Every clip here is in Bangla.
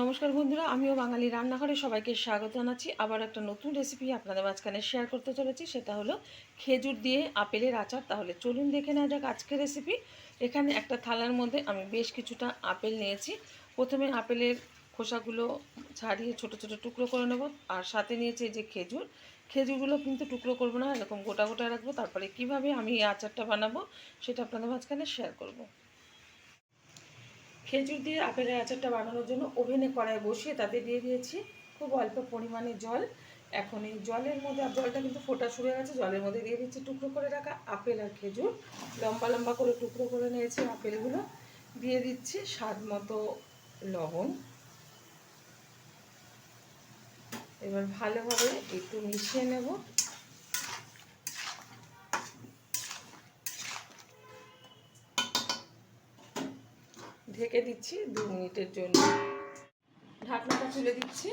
নমস্কার বন্ধুরা, আমিও বাঙালি রান্নাঘরে সবাইকে স্বাগত জানাচ্ছি। আবার একটা নতুন রেসিপি আপনাদের মাঝখানে শেয়ার করতে চলেছি, সেটা হলো খেজুর দিয়ে আপেলের আচার। তাহলে চলুন দেখে নেওয়া যাক আজকের রেসিপি এখানে একটা থালার মধ্যে আমি বেশ কিছুটা আপেল নিয়েছি। প্রথমে আপেলের খোসাগুলো ছাড়িয়ে ছোট ছোট টুকরো করে নেব, আর সাথে নিয়েছি যে খেজুর। খেজুরগুলো কিন্তু টুকরো করব না, এরকম গোটা গোটা রাখব, তারপরে কীভাবে আমি এই আচারটা বানাবো, সেটা আপনাদের মাঝখানে শেয়ার করব। খেজুর দিয়ে আপেলের আচারটা বানানোর জন্য ওভেনে কড়াই বসিয়ে তাতে দিয়ে দিয়েছি খুব অল্প পরিমাণে জল। এখন এই জলের মধ্যে জলটা কিন্তু ফোটা শুরু গেছে, জলের মধ্যে দিয়ে দিচ্ছি টুকরো করে রাখা আপেল আর খেজুর। লম্বা লম্বা করে টুকরো করে নিয়েছি আপেলগুলো। দিয়ে দিচ্ছি স্বাদ মতো লবণ। এবার ভালোভাবে একটু মিশিয়ে নেব। ঢেকে দিচ্ছি দু মিনিটের জন্য। ঢাকনাটা তুলে দিচ্ছি।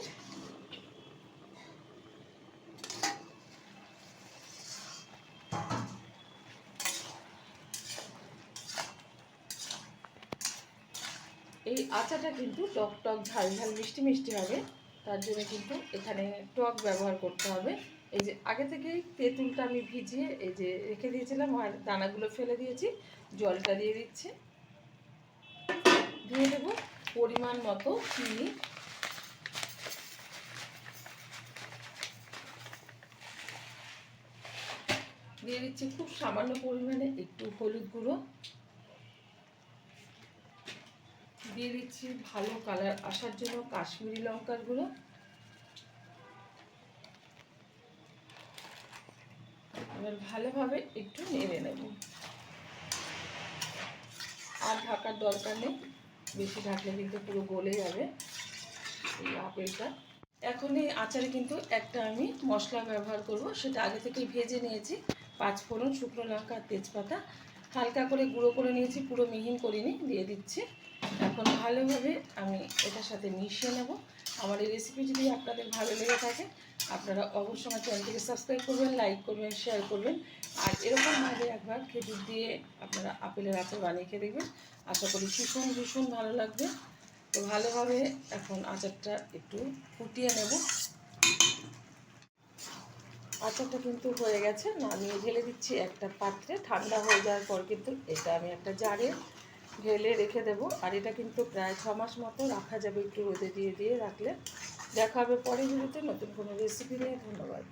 এই আচাটা কিন্তু টক টক ঝাল ঝাল মিষ্টি মিষ্টি হবে। তার জন্য কিন্তু এখানে টক ব্যবহার করতে হবে। এই যে আগে থেকেই তেঁতুলটা আমি ভিজিয়ে এই যে রেখে দিয়েছিলাম আর দানাগুলো ফেলে দিয়েছি। জলটা দিয়ে দিচ্ছি। দিয়ে দেবো পরিমাণ মতো চিনি। দিয়ে দিচ্ছি খুব সামান্য পরিমাণে একটু হলুদ গুঁড়ো। দিয়ে দিচ্ছি ভালো কালার আসার জন্য কাশ্মীরি লঙ্কার গুঁড়ো। এবার ভালোভাবে একটু নেড়ে নেব। আর ঢাকার দরকার নেই। বেশি ঢাকলে কিন্তু পুরো গলে যাবে এই আপেলটা। এখন এই আচারে কিন্তু একটা আমি মশলা ব্যবহার করব, সেটা আগে থেকেই ভেজে নিয়েছি, পাঁচ ফোড়ন, শুকনো লঙ্কা, তেজপাতা। হালকা করে গুঁড়ো করে নিয়েছি, পুরো মিহিন করিনি, দিয়ে দিচ্ছি। এখন ভালোভাবে আমি এটার সাথে মিশিয়ে নেব। আমার এই রেসিপি যদি আপনাদের ভালো লেগে থাকে, আপনারা অবশ্যই আমার চ্যানেলটিকে সাবস্ক্রাইব করবেন লাইক করবেন শেয়ার করবেন। আর এরকম এরকমভাবে একবার খেজুর দিয়ে আপনারা আপেলের আচার বানিয়ে খেয়ে দেখবেন। আশা করি ভীষণ ভীষণ ভালো লাগবে। তো ভালোভাবে এখন আচারটা একটু ফুটিয়ে নেব। আচারটা কিন্তু হয়ে গেছে। নামিয়ে ঢেলে দিচ্ছি একটা পাত্রে। ঠান্ডা হয়ে যাওয়ার পর কিন্তু এটা আমি একটা জারে ঢেলে রেখে দেব। আর এটা কিন্তু প্রায় ছ মাস মতো রাখা যাবে একটু রোদে দিয়ে দিয়ে রাখলে। দেখাবে পরে ভিডিওতে নতুন কোনো রেসিপি নিয়ে। ধন্যবাদ।